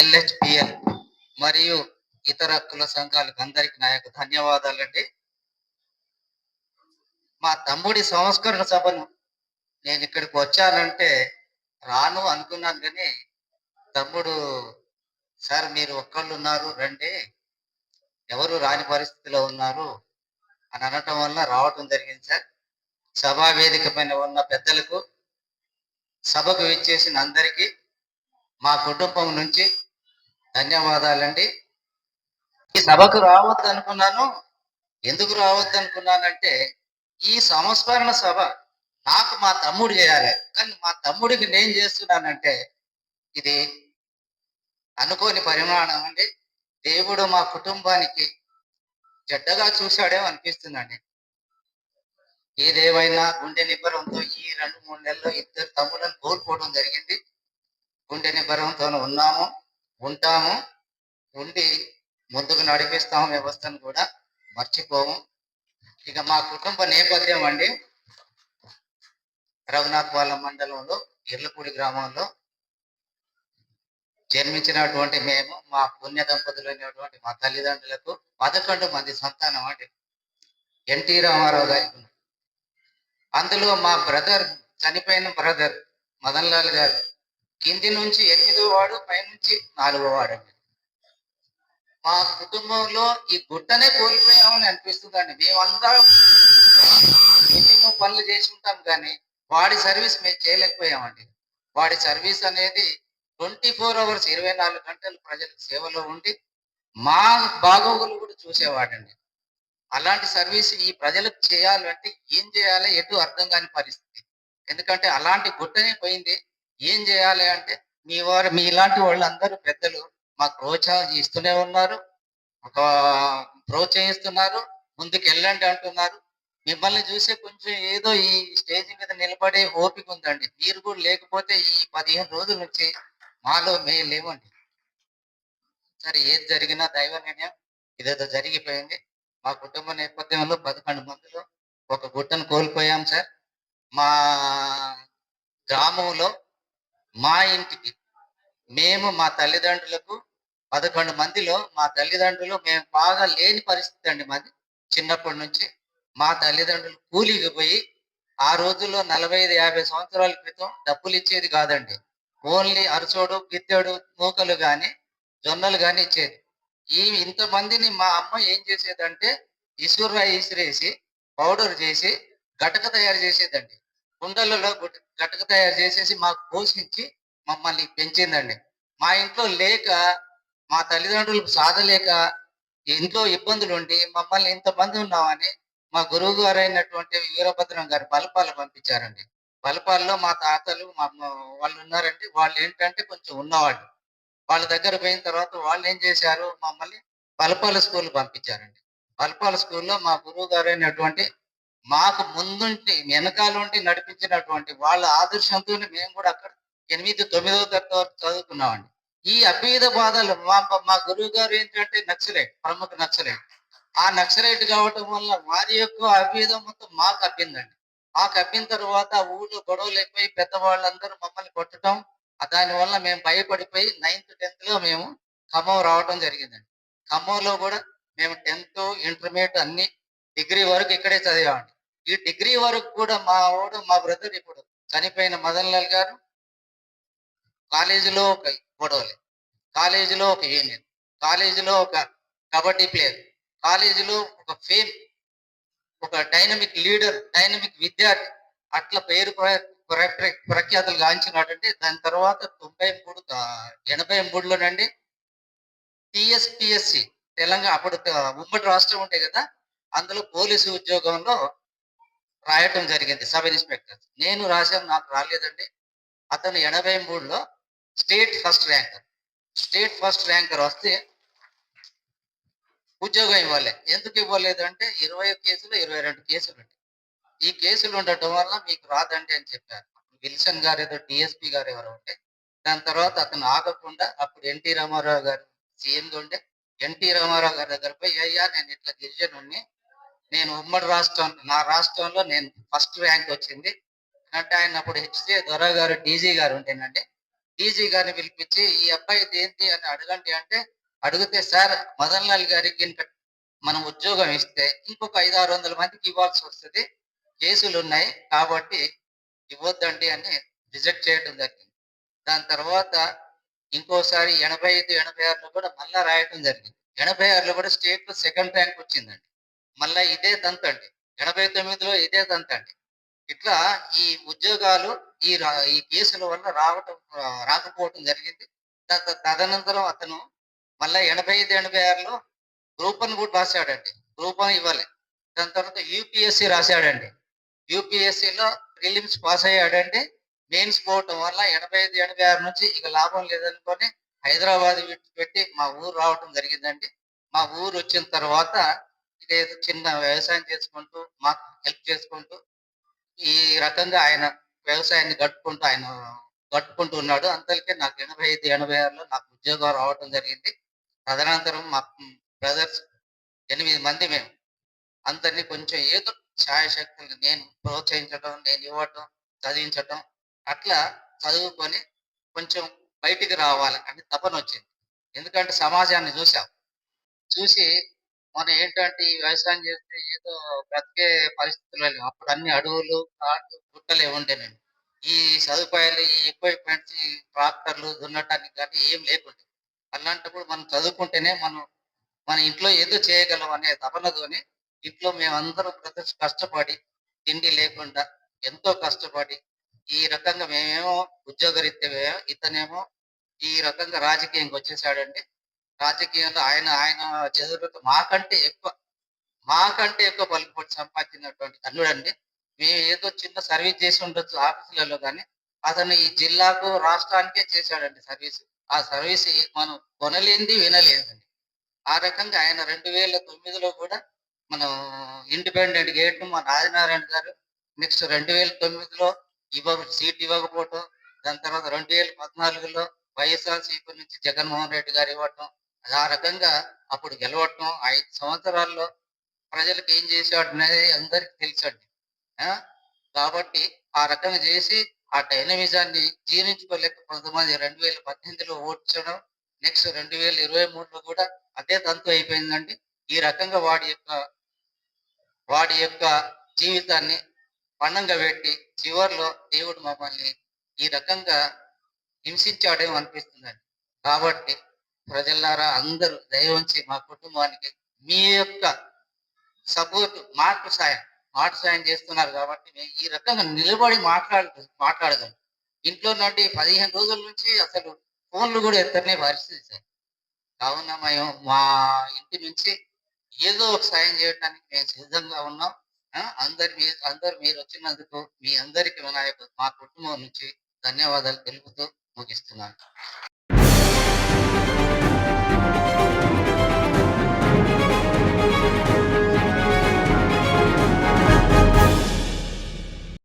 ఎల్హెచ్పిఎల్ మరియు ఇతర కుల సంఘాలకు అందరికి నా యొక్క ధన్యవాదాలండి. మా తమ్ముడి సంస్కరణ సభను నేను ఇక్కడికి వచ్చానంటే రాను అనుకున్నాను కానీ తమ్ముడు సార్ మీరు ఒక్కళ్ళు ఉన్నారు రండి. ఎవరు రాని పరిస్థితిలో ఉన్నారు అని అనటం వల్ల రావటం జరిగింది సార్. సభా వేదిక పైన ఉన్న పెద్దలకు సభకు విచ్చేసిన అందరికీ మా కుటుంబం నుంచి ధన్యవాదాలండి. ఈ సభకు రావద్దు అనుకున్నాను ఎందుకు రావద్దు అనుకున్నానంటే ఈ సంస్మరణ సభ నాకు మా తమ్ముడు చేయాలి. కానీ మా తమ్ముడికి నేను చేస్తున్నానంటే ఇది అనుకోని పరిమాణం అండి. దేవుడు మా కుటుంబానికి చెడ్డగా చూశాడేమో అనిపిస్తుందండి. ఏదేమైనా గుండె నిబ్బరంతో ఈ రెండు మూడు నెలల్లో ఇద్దరు తమ్ములను కోల్పోవడం జరిగింది. గుండె నిబ్బరంతో ఉన్నాము. ఉంటాము. ఉండి ముందుకు నడిపిస్తాము వ్యవస్థను కూడా. మర్చిపోము. ఇక మా కుటుంబ నేపథ్యం అండి. రఘునాథ్ వాళ్ళ మండలంలో ఇర్లపూడి గ్రామంలో జన్మించినటువంటి మేము మా పుణ్య దంపతులైనటువంటి మా తల్లిదండ్రులకు పదకొండు మంది సంతానం అండి. ఎన్టీ రామారావు గారికి అందులో మా బ్రదర్ చనిపోయిన బ్రదర్ మదన్ లాల్ గారు. కింది నుంచి ఎనిమిదో వాడు పైనుంచి నాలుగో వాడు. అండి మా కుటుంబంలో ఈ గుట్టనే కోల్పోయామని అనిపిస్తుందండి. మేమంతా ఎన్నెన్నో పనులు చేసి ఉంటాం కానీ వాడి సర్వీస్ మేము చేయలేకపోయామండి. వాడి సర్వీస్ అనేది ట్వంటీ ఫోర్ అవర్స్ ఇరవై నాలుగు గంటలు ప్రజలకు సేవలో ఉండి మా బాగోగులు కూడా చూసేవాడండి. అలాంటి సర్వీస్ ఈ ప్రజలకు చేయాలంటే ఏం చేయాలి ఎటు అర్థం కాని పరిస్థితి. ఎందుకంటే అలాంటి గుట్టనే పోయింది. ఏం చేయాలి అంటే మీ వారు మీ ఇలాంటి వాళ్ళందరూ పెద్దలు మాకు ప్రోత్సాహం ఇస్తూనే ఉన్నారు. ఒక ప్రోత్సహిస్తున్నారు. ముందుకు వెళ్ళండి అంటున్నారు. మిమ్మల్ని చూసే కొంచెం ఏదో ఈ స్టేజ్ మీద నిలబడే ఓపిక ఉందండి. మీరు కూడా లేకపోతే ఈ పదిహేను రోజుల నుంచి మాలో మేము లేవండి. సరే ఏది జరిగినా దైవ నిర్ణయం. ఇదేదో జరిగిపోయింది. మా కుటుంబ నేపథ్యంలో పదకొండు మందిలో ఒక గుట్టను కోల్పోయాం సార్. మా గ్రామంలో మా ఇంటికి మేము మా తల్లిదండ్రులకు పదకొండు మందిలో మా తల్లిదండ్రులు మేము బాగా లేని పరిస్థితి అండి మాది. చిన్నప్పటి నుంచి మా తల్లిదండ్రులు కూలికి పోయి ఆ రోజుల్లో నలభై ఐదు యాభై సంవత్సరాల క్రితం డబ్బులు ఇచ్చేది కాదండి. ఓన్లీ అరచోడు గిద్దెడు మూకలు కానీ జొన్నలు కానీ ఇచ్చేది. ఈ ఇంతమందిని మా అమ్మ ఏం చేసేదంటే ఇసురాయి ఇసిరేసి పౌడర్ చేసి గటక తయారు చేసేదండి. కుండలలో గుట- గటక తయారు చేసేసి మాకు పోషించి మమ్మల్ని పెంచిందండి. మా ఇంట్లో లేక మా తల్లిదండ్రులు సాధలేక ఇంట్లో ఇబ్బందులు ఉండి మమ్మల్ని ఇంతమంది ఉన్నామని మా గురువు గారు అయినటువంటి వీరభద్రం గారు బలపాలు పంపించారండి. బలపాల్లో మా తాతలు మా వాళ్ళు ఉన్నారండి వాళ్ళు ఏంటంటే కొంచెం ఉన్నవాళ్ళు. వాళ్ళ దగ్గర పోయిన తర్వాత వాళ్ళు ఏం చేశారు? మమ్మల్ని బలపాల స్కూల్ పంపించారండి. బలపాల స్కూల్లో మా గురువు గారు అయినటువంటి మాకు ముందుంటి వెనకాల ఉండి నడిపించినటువంటి వాళ్ళ ఆదర్శంతోనే మేము కూడా అక్కడ ఎనిమిది తొమ్మిదవ తరగతి వరకు చదువుకున్నామండి. ఈ అభేద బాధలు మా మా గురువు గారు ఏంటంటే నక్సలైట్ ప్రముఖ నక్సలైట్ ఆ నక్సలైట్ కావటం వల్ల వారి యొక్క అభేదం మొత్తం మాకు అప్పిందండి మాకు అప్పిన తర్వాత ఊళ్ళో గొడవలు అయిపోయి పెద్దవాళ్ళందరూ మమ్మల్ని కొట్టడం దానివల్ల మేము భయపడిపోయి నైన్త్ టెన్త్లో మేము ఖమ్మం రావడం జరిగిందండి. ఖమ్మంలో కూడా మేము టెన్త్ ఇంటర్మీడియట్ అన్ని డిగ్రీ వరకు ఇక్కడే చదివామండి. ఈ డిగ్రీ వరకు కూడా మా వాడు మా బ్రదర్ ఇప్పుడు చనిపోయిన మదన్ లాల్ గారు కాలేజీలో ఒక గొడవలే. కాలేజీలో ఒక యూనియన్. కాలేజీలో ఒక కబడ్డీ ప్లేయర్. కాలేజీలో ఒక ఫేమ్ ఒక డైనమిక్ లీడర్ డైనమిక్ విద్యార్థి అట్లా పేరు ప్ర- ప్ర- ప్రఖ్యాతులు గాంచినాడంటే దాని తర్వాత తొంభై మూడు ఎనభై మూడులోనండి టిఎస్పిఎస్సి తెలంగాణ అప్పుడు ఉమ్మడి రాష్ట్రం ఉంటాయి కదా అందులో పోలీసు ఉద్యోగంలో రాయటం జరిగింది సబ్ ఇన్స్పెక్టర్. నేను రాశాను నాకు రాలేదండి. అతను ఎనభై మూడులో state first ranker. State first ranker వస్తే ఉద్యోగం ఇవ్వలే. ఎందుకు ఇవ్వలేదు అంటే ఇరవై కేసులు ఇరవై రెండు కేసులు ఈ కేసులు ఉండటం వల్ల మీకు రాదండి అని చెప్పారు. విల్సన్ గారు ఏదో డిఎస్పి గారు ఎవరో ఉంటే దాని తర్వాత అతను ఆగకుండా అప్పుడు ఎన్టీ రామారావు గారు సీఎంగా ఉండే. ఎన్టీ రామారావు గారి దగ్గర పోయి అయ్యా నేను ఇట్లా గిరిజనుని నేను ఉమ్మడి రాష్ట్రం నా రాష్ట్రంలో నేను ఫస్ట్ ర్యాంక్ వచ్చింది. అంటే ఆయన అప్పుడు హెచ్సి దొర గారు డీజీ గారు ఉంటేనండి. డీజీ గారిని పిలిపించి ఈ అబ్బాయి ఏంటి అని అడగండి అంటే అడిగితే సార్ మదన్ లాల్ గారికి మనం ఉద్యోగం ఇస్తే ఇంకొక ఐదు ఆరు వందల మందికి ఇవ్వాల్సి వస్తుంది. కేసులు ఉన్నాయి కాబట్టి ఇవ్వద్దండి అని రిజెక్ట్ చేయడం జరిగింది. దాని తర్వాత ఇంకోసారి ఎనభై ఐదు ఎనభై ఆరులో కూడా మళ్ళా రాయటం జరిగింది. ఎనభై ఆరులో కూడా స్టేట్లో సెకండ్ ర్యాంక్ వచ్చిందండి. మళ్ళా ఇదే తంతండి ఎనభై తొమ్మిదిలో ఇదే తంతండి ఇట్లా ఈ ఉద్యోగాలు ఈ రా- ఈ కేసుల వల్ల రావటం రాకపోవటం జరిగింది. తదనంతరం అతను మళ్ళా ఎనభై ఐదు ఎనభై ఆరులో గ్రూప్ వన్ కూడా రాశాడండి. గ్రూప్ వన్ ఇవ్వాలి. దాని తర్వాత యూపీఎస్సి రాశాడండి. UPSC లో ప్రిలిమ్స్ పాస్ అయ్యాడండి. మెయిన్స్ పోవటం వల్ల ఎనభై ఐదు ఎనభై ఆరు నుంచి ఇక లాభం లేదనుకొని హైదరాబాద్ పెట్టి మా ఊరు రావటం జరిగిందండి. మా ఊరు వచ్చిన తర్వాత ఏదో చిన్న వ్యవసాయం చేసుకుంటూ మాకు హెల్ప్ చేసుకుంటూ ఈ రకంగా ఆయన వ్యవసాయాన్ని గట్టుకుంటూ ఆయన గట్టుకుంటూ ఉన్నాడు. అంతకే నాకు ఎనభై ఐదు ఎనభై ఆరులో నాకు ఉద్యోగం రావటం జరిగింది. తదనంతరం మా బ్రదర్స్ ఎనిమిది మంది మేము అందరినీ కొంచెం ఏదో ఛాయశక్తులు నేను ప్రోత్సహించడం నేను ఇవ్వటం చదివించటం అట్లా చదువుకొని కొంచెం బయటికి రావాలి అని తపన వచ్చింది. ఎందుకంటే సమాజాన్ని చూసాం చూసి మనం ఏంటంటే ఈ వ్యవసాయం చేస్తే ఏదో బ్రతికే పరిస్థితులు లేవు. అప్పుడు అన్ని అడవులు కాళ్ళు గుట్టలే ఉండేనండి ఈ సదుపాయాలు ఈ ఎక్విప్మెంట్స్ ఈ ట్రాక్టర్లు దున్నటానికి కానీ ఏం లేకుండే అలాంటప్పుడు మనం చదువుకుంటేనే మనం మన ఇంట్లో ఏదో చేయగలం అనే తపనతోని ఇంట్లో మేమందరం ప్రతి కష్టపడి తిండి లేకుండా ఎంతో కష్టపడి ఈ రకంగా మేమేమో ఉద్యోగరీత్యా ఇతనేమో ఈ రకంగా రాజకీయంకి వచ్చేసాడండి. రాజకీయంలో ఆయన ఆయన చదువులతో మాకంటే ఎక్కువ మాకంటే ఎక్కువ పలుకుబడి సంపాదించినటువంటి అల్లుడండి మేము ఏదో చిన్న సర్వీస్ చేసి ఉండొచ్చు ఆఫీసులలో కానీ అతను ఈ జిల్లాకు రాష్ట్రానికే చేశాడండి సర్వీస్. ఆ సర్వీస్ మనం కొనలేంది వినలేదండి. ఆ రకంగా ఆయన రెండు వేల తొమ్మిదిలో కూడా మనం ఇండిపెండెంట్ గేట్ మన ఆదినారాయణ గారు నెక్స్ట్ రెండు వేల తొమ్మిదిలో ఇవ్వ సీట్ ఇవ్వకపోవటం దాని తర్వాత రెండు వేల పద్నాలుగులో వైఎస్ఆర్సీపీ నుంచి జగన్మోహన్ రెడ్డి గారు ఇవ్వటం ఆ రకంగా అప్పుడు గెలవటం ఐదు సంవత్సరాల్లో ప్రజలకు ఏం చేశాడు అనేది అందరికి తెలుసండి. కాబట్టి ఆ రకంగా చేసి ఆ డైనమిజాన్ని జీర్ణించుకోలేక కొంతమంది రెండు వేల పద్దెనిమిదిలో ఓడ్చడం నెక్స్ట్ రెండు వేల ఇరవై మూడులో కూడా అదే తంతు అయిపోయిందండి. ఈ రకంగా వాడి యొక్క వాడి యొక్క జీవితాన్ని పండంగా పెట్టి చివరిలో దేవుడు మమ్మల్ని ఈ రకంగా హింసించాడేమో అనిపిస్తుందండి. కాబట్టి ప్రజలారా అందరూ దయవంచి మా కుటుంబానికి మీ యొక్క సపోర్ట్ మాట సాయం. మాట సాయం చేస్తున్నారు కాబట్టి మేము ఈ రకంగా నిలబడి మాట్లాడు మాట్లాడదాం. ఇంట్లో నుండి పదిహేను రోజుల నుంచి అసలు ఫోన్లు కూడా ఎత్తనే పరిస్థితి సార్. కావున మేము మా ఇంటి నుంచి ఏదో ఒక సాయం చేయడానికి మేము సిద్ధంగా ఉన్నాం. అందరి మీ అందరు మీరు వచ్చినందుకు మీ అందరికి వినాయకు మా కుటుంబం నుంచి ధన్యవాదాలు తెలుపుతూ ముగిస్తున్నాను.